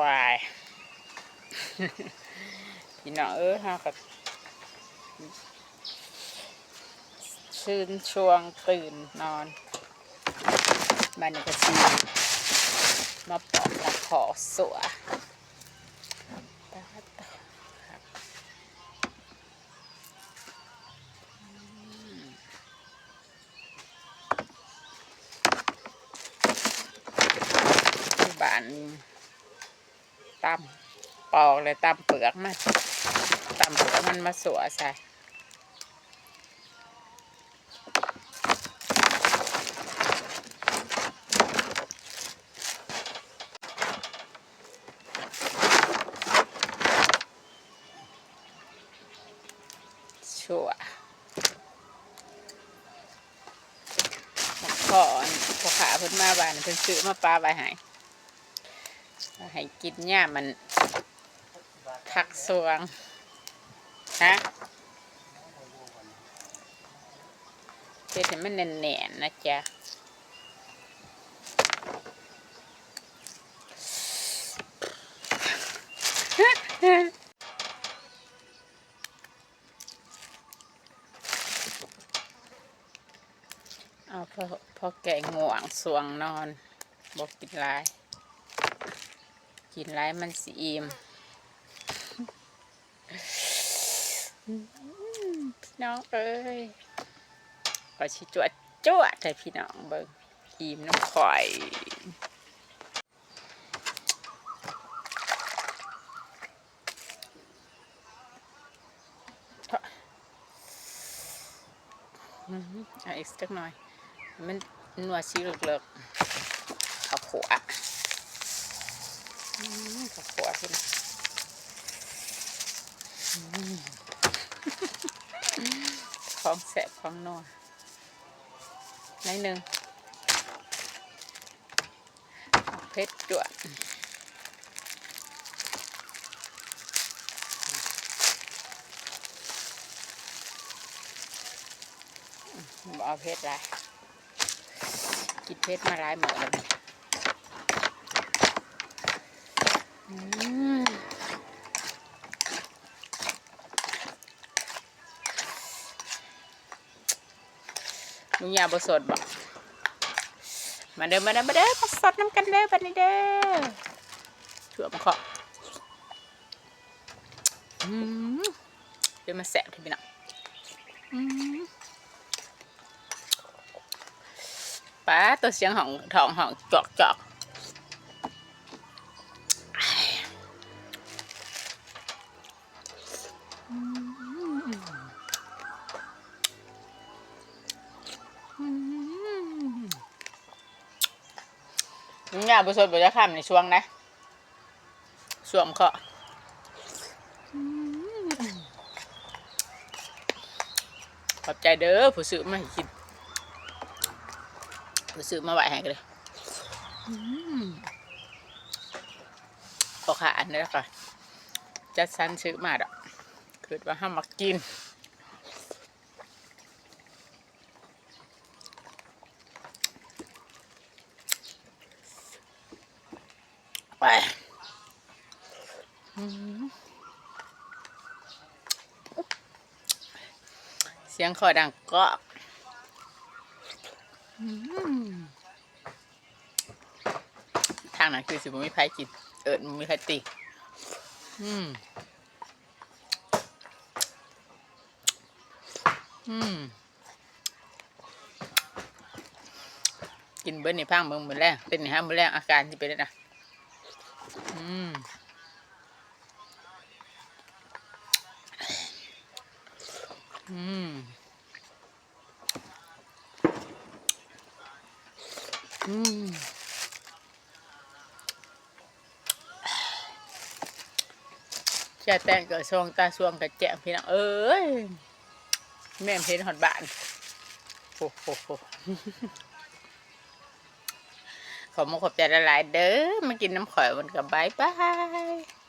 ควายพี่น้องเอ้ยฮะกับชื่นช่วงตื่นนอนมันก็สีมาปอกตะขอสัวตาตาครับอืมที่บ้าน ตำปอกเลยตำเปลือกมาตำเปลือกมันมาสัวใส่ชั่วขอพอขาเพิ่นมาบ้านเพิ่นซื้อมาปลาไว้ให้ ให้กินหญ้ามันทักสวงฮะเฮ็ดให้มันแน่นๆนะจ๊ะเอาพอพอแกง่วงสวงนอนบอกกินลาย กินหลายมันสีอิ่มพี่น้องเอ้ยก็ชิจวดจวดให้พี่น้องเบิ่งอิ่มน้ำข่อยอืมเอาอีกสักหน่อย มันนัวชีเลิกๆข้าวขัว ข้าขัวพี่นะอืมของแสบของนัวในอยหนึ่งเพชรจวดเอาเพชรไรกินเพชรมาหลายเหมือนเลยอืมมึงอยาบสดบอกมาเด้อมาเด้อมาเด้อมาสดน้ำกันเด้อบันนี้เด้อถั่วมะขออืมเดี๋ยวมาแสบทีพี่น้องอืมป้าตัวเสียงของทองของจอกจอก เนี่ยบุษบุจะข้ามในช่วงนะช่วงเคาะขอบใจเด้อผู้ซื้อมาให้กินผู้ซื้อมาไหวให้กันเลยอืมพอขาอันนี้แล้วค่ะจัดสันซื้อมาดอกคือว่าห้ามมากิน ไปเสียงคอดังกรอบทางนั้นคือสิบมีไผกินเอิดมันมีใครตีอืม อืม กินเบิ้ลในพังเบิ้งมือแรกเป็นไงฮะมือแรกอาการที่เป็นนะ อืมอืม อืม แช่แต่งกับช่วงตาช่วงกับแจงพี่น้องเอ้ย แม่มเพนหอดบ้านโอ้โหโห ขอมาขอบใจละลายๆเด้อมากินน้ำข่อยมันกับบายบาย